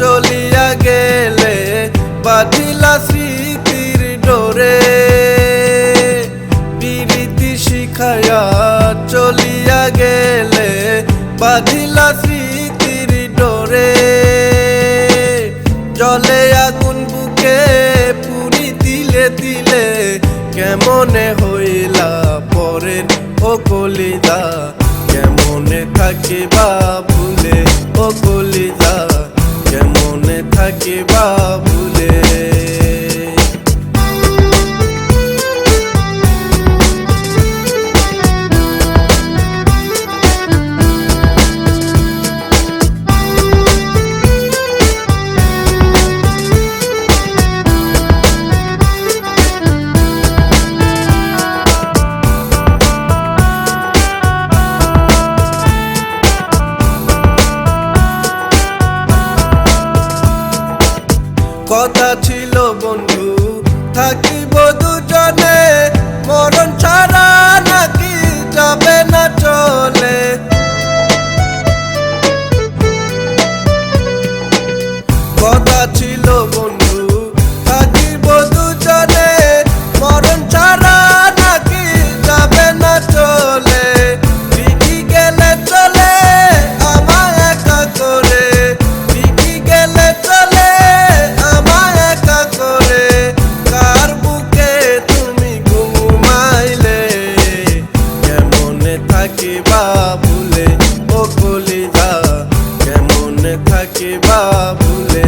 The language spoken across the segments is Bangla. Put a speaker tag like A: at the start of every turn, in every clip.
A: চলিয়া গেলে বাঁধিলা স্মৃতির ডোরে। পিরিতি শিখায়া চলিয়া গেলে বাঁধিলা স্মৃতির ডোরে। জলে আগুন বুকে পুরি দিলে দিলে কেমনে হইলা পরের ও কলিদা থাকিবা ভুলে ও কলিদা কেমনে থাকিবা কথা ছিল বন্ধু। থাকিব দুজনে মরণ ছাড়া নাকি যাবে না চলে। কথা ছিল ভুলে ও কলিজা কেমনে থাকিবা ভুলে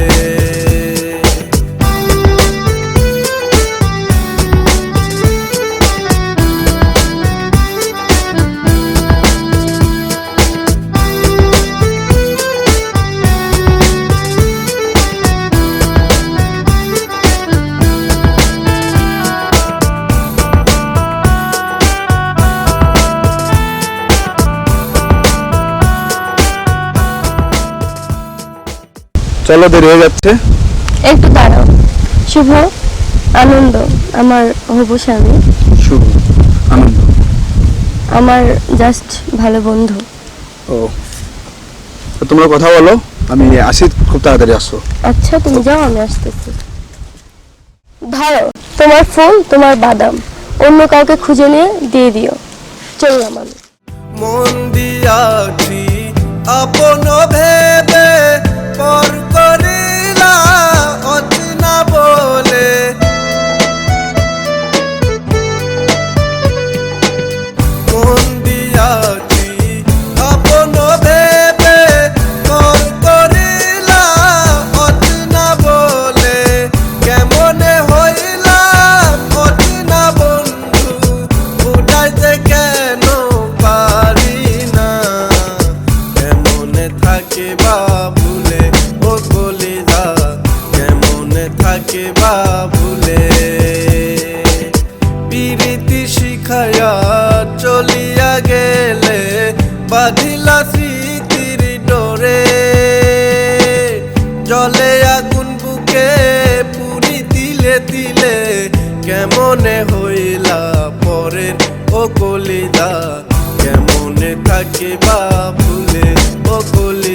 B: চলো দেরি হয়ে যাচ্ছে।
C: একটু দাঁড়াও। শুভ আনন্দ আমার হবু স্বামী।
B: শুভ আনন্দ।
C: আমার জাস্ট ভালো বন্ধু।
B: ও। তো তোমরা কথা বলো আমি আসি খুব তাড়াতাড়ি আসো।
C: আচ্ছা তুমি যাও আমি আসতেছি। ধরো তোমার ফুল তোমার বাদাম অন্য কাউকে খুঁজে নিয়ে দিয়ে দিও। চললাম আমি
A: মন দিয়াছি আপন ভেবে পর ভুলে। পিরিতি শিখায়া চলিয়া গেলে বাঁধিলা স্মৃতির ডোরে। জলে আগুন বুকে পুরি দিলে দিলে কেমনে হইলা পরের ও কলিদা? কেমনে থাকিবা ভুলে ও কলিদা